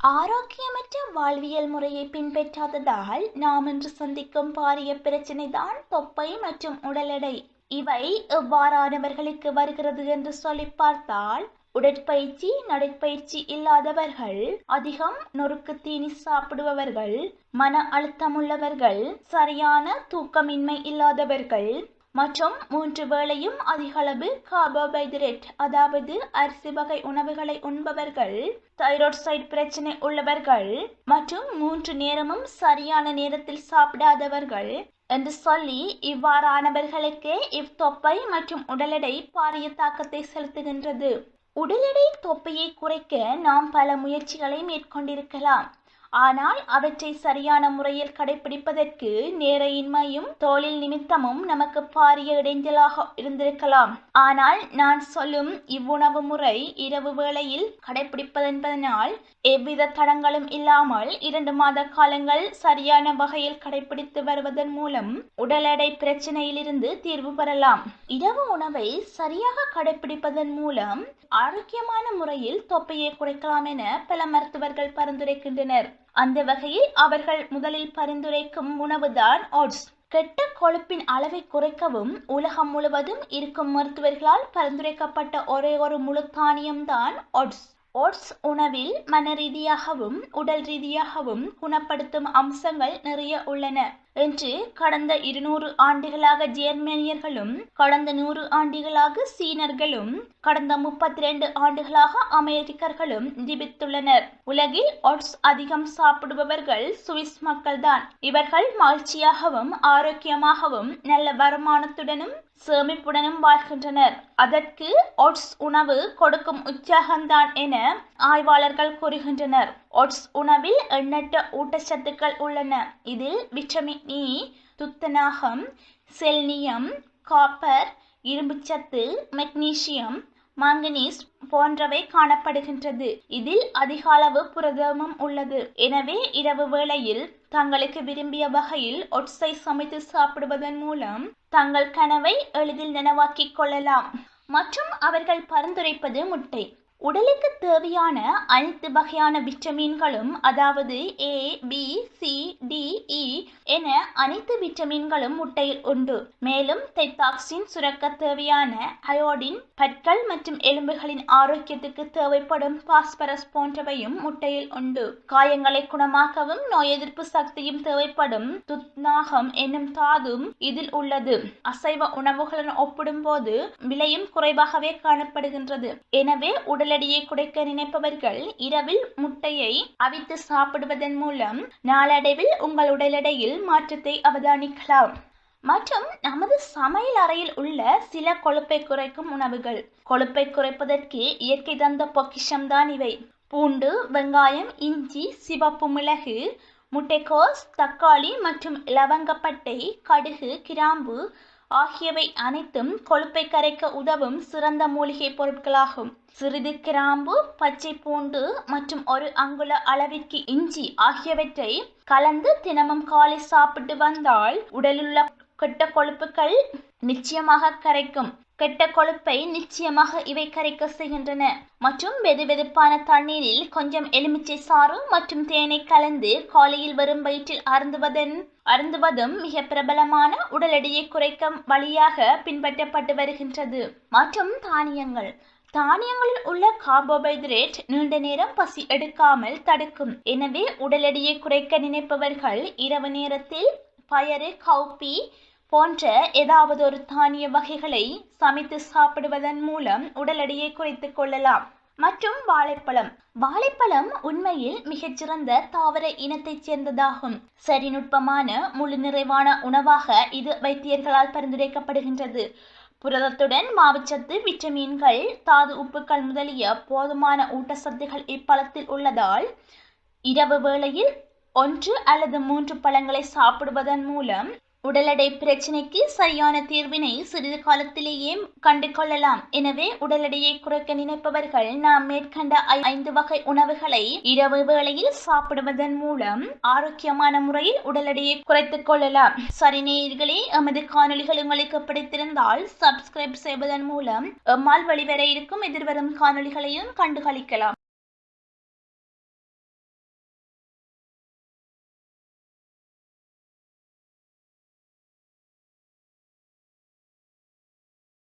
ஆரோக்கியமற்ற வாழ்வியல் முறையை பின்பற்றாததால் நாம் இன்று சந்திக்கும் பாரிய பிரச்சினைதான் தொப்பை மற்றும் உடல் எடை. இவை எவ்வாறானவர்களுக்கு வருகிறது என்று சொல்லி பார்த்தால் உடற்பயிற்சி நடைப்பயிற்சி இல்லாதவர்கள் அதிகம் நொறுக்கு தீனி சாப்பிடுபவர்கள் மன அழுத்தம் உள்ளவர்கள் சரியான தூக்கமின்மை இல்லாதவர்கள் மற்றும் மூன்று வேளையும் அதிகளவு கார்போஹைட்ரேட் அதாவது அரிசி வகை உணவுகளை உண்பவர்கள் தைராய்டு பிரச்சனை உள்ளவர்கள் மற்றும் மூன்று நேரமும் சரியான நேரத்தில் சாப்பிடாதவர்கள் என்று சொல்லி இவ்வாறானவர்களுக்கே இவ்தொப்பை மற்றும் உடல் எடை பாரிய தாக்கத்தை செலுத்துகின்றது. உடல் எடை தொப்பையை குறைக்க நாம் பல முயற்சிகளை மேற்கொண்டிருக்கலாம். ஆனால் அவற்றை சரியான முறையில் கடைபிடிப்பதற்கு நேரையின்மையும் தோளில் நிமித்தமும் நமக்கு பாரிய இடைஞ்சலாக இருந்திருக்கலாம். ஆனால் நான் சொல்லும் இவ்வுணவு முறை இரவு வேளையில் கடைபிடிப்பதென்பதனால் எவ்வித தடங்களும் இல்லாமல் இரண்டு மாத காலங்கள் சரியான வகையில் கடைபிடித்து வருவதன் மூலம் உடல் எடை பிரச்சனையிலிருந்து தீர்வு பெறலாம். இரவு உணவை சரியாக கடைபிடிப்பதன் மூலம் ஆரோக்கியமான முறையில் தொப்பையை குறைக்கலாம் என பல மருத்துவர்கள் பரிந்துரைக்கின்றனர். அந்த வகையில் அவர்கள் முதலில் பரிந்துரைக்கும் உணவுதான் ஓட்ஸ். கெட்ட கொழுப்பின் அளவை குறைக்கவும் உலகம் முழுவதும் இருக்கும் மருத்துவர்களால் பரிந்துரைக்கப்பட்ட ஒரே ஒரு முழு தானியம்தான் ஓட்ஸ். ஓட்ஸ் உணவில் மன ரீதியாகவும் உடல் ரீதியாகவும் குணப்படுத்தும் அம்சங்கள் நிறைய உள்ளன. என்று கடந்த இருநூறு ஆண்டுகளாக ஜேர்மனியர்களும் கடந்த நூறு ஆண்டுகளாக சீனர்களும் கடந்த முப்பத்தி ரெண்டு ஆண்டுகளாக அமெரிக்கர்களும் நிரூபித்துள்ளனர் உலகில் ஒட்ஸ் அதிகம் சாப்பிடுபவர்கள் சுவிஸ் மக்கள்தான். இவர்கள் மகிழ்ச்சியாகவும் ஆரோக்கியமாகவும் நல்ல வருமானத்துடனும் சேமிப்புடனும் வாழ்கின்றனர். அதற்கு ஒட்ஸ் உணவு கொடுக்கும் உற்சாகம்தான் என ஆய்வாளர்கள் கூறுகின்றனர். ஒட்ஸ் உணவில் எண்ணற்ற ஊட்டச்சத்துக்கள் உள்ளன. இதில் விட்டமின் இ துத்தநாகம் செல்னியம் காப்பர் இரும்புச்சத்து மெக்னீசியம் மாங்கனீஸ் போன்றவை காணப்படுகின்றது. இதில் அதிக அளவு புரதமும் உள்ளது. எனவே இரவு வேளையில் தங்களுக்கு விரும்பிய வகையில் ஒட்ஸை சமைத்து சாப்பிடுவதன் மூலம் தங்கள் கனவை எளிதில் நனவாக்கிக் கொள்ளலாம். மற்றும் அவர்கள் பரிந்துரைப்பது முட்டை. உடலுக்கு தேவையான அனைத்து வகையான விட்டமின்களும் அதாவது A B C D E என அனைத்து விட்டமின்களும் முட்டையில் உண்டு. மேலும் தெத்தாக்சின் சுரக்க தேவையான அயோடின் பற்கள் மற்றும் எலும்புகளின் ஆரோக்கியத்துக்கு தேவைப்படும் பாஸ்பரஸ் போன்றவையும் முட்டையில் உண்டு. காயங்களை குணமாக்கவும் நோய் எதிர்ப்பு சக்தியும் தேவைப்படும் துத்நாகம் என்னும் தாதும் இதில் உள்ளது. அசைவ உணவுகளுடன் ஒப்பிடும்போது விலையும் குறைவாகவே காணப்படுகின்றது. எனவே உடல் எடையை குறைக்க நினைப்பவர்கள் இரவில் முட்டையை அவித்து சாப்பிடுவதன் மூலம் நாளடைவில் உங்கள் உடல் எடையில் மாற்றத்தை அவதானிக்கலாம். மற்றும் நமது சமையல் அறையில் உள்ள சில கொழுப்பை குறைக்கும் உணவுகள். கொழுப்பை குறைப்பதற்கு இயற்கை தந்த பொக்கிஷம்தான் இவை. பூண்டு வெங்காயம் இஞ்சி சிவப்பு மிளகு முட்டைக்கோஸ் தக்காளி மற்றும் லவங்கப்பட்டை கடுகு கிராம்பு ஆகியவை அனைத்தும் கொழுப்பை கரைக்க உதவும் சிறந்த மூலிகை பொருட்களாகும். சிறிது கிராம்பு பச்சை பூண்டு மற்றும் ஒரு அங்குல அளவிற்கு இஞ்சி ஆகியவற்றை கலந்து தினமும் காலை சாப்பிட்டு வந்தால் உடலுள்ள கெட்ட கொழுப்புகள் நிச்சயமாக கரைக்கும். கெட்ட கொழுப்பை நிச்சயமாக இவை கரைக்க செய்கின்றன. மற்றும் வெது வெதுப்பான தண்ணீரில் கொஞ்சம் எலுமிச்சை சாறு மற்றும் தேனை கலந்து காலையில் வரும் வயிற்றில் அருந்துவதன் அருந்துவதும் மிக பிரபலமான உடல் எடையை குறைக்கும் வழியாக பின்பற்றப்பட்டு வருகின்றது. மற்றும் தானியங்கள். தானியங்களில் உள்ள கார்போஹைட்ரேட் நீண்ட நேரம் பசி எடுக்காமல் தடுக்கும். எனவே உடல் எடையை குறைக்க நினைப்பவர்கள் இரவு நேரத்தில் பயறு கௌப்பி போன்ற ஏதாவது ஒரு தானிய வகைகளை சமைத்து சாப்பிடுவதன் மூலம் உடல் எடையை குறைத்துக் கொள்ளலாம். மற்றும் வாழைப்பழம். வாழைப்பழம் உண்மையில் மிகச்சிறந்த தாவர இனத்தைச் சேர்ந்ததாகும். சரி நுட்பமான முழு நிறைவான உணவாக இது வைத்தியர்களால் பரிந்துரைக்கப்படுகின்றது. புரதத்துடன் மாவுச்சத்து விட்டமின்கள் தாது உப்புக்கள் முதலிய போதுமான ஊட்டச்சத்துகள் இப்பழத்தில் உள்ளதால் இரவு வேளையில் ஒன்று அல்லது மூன்று பழங்களை சாப்பிடுவதன் மூலம் உடல் எடை பிரச்சனைக்கு சரியான தீர்வினை சிறிது காலத்திலேயே கண்டு கொள்ளலாம் எனவே உடல் எடையை குறைக்க நினைப்பவர்கள் நாம் மேற்கண்ட ஐந்து வகை உணவுகளை இரவு வேளையில் சாப்பிடுவதன் மூலம் ஆரோக்கியமான முறையில் உடல் எடையை குறைத்துக் கொள்ளலாம். சரி நேயர்களே எமது காணொலிகள் உங்களுக்கு பிடித்திருந்தால் சப்ஸ்கிரைப் செய்வதன் மூலம் எம்மால் வெளிவர இருக்கும் எதிர்வரும் காணொலிகளையும் கண்டுகளிக்கலாம்.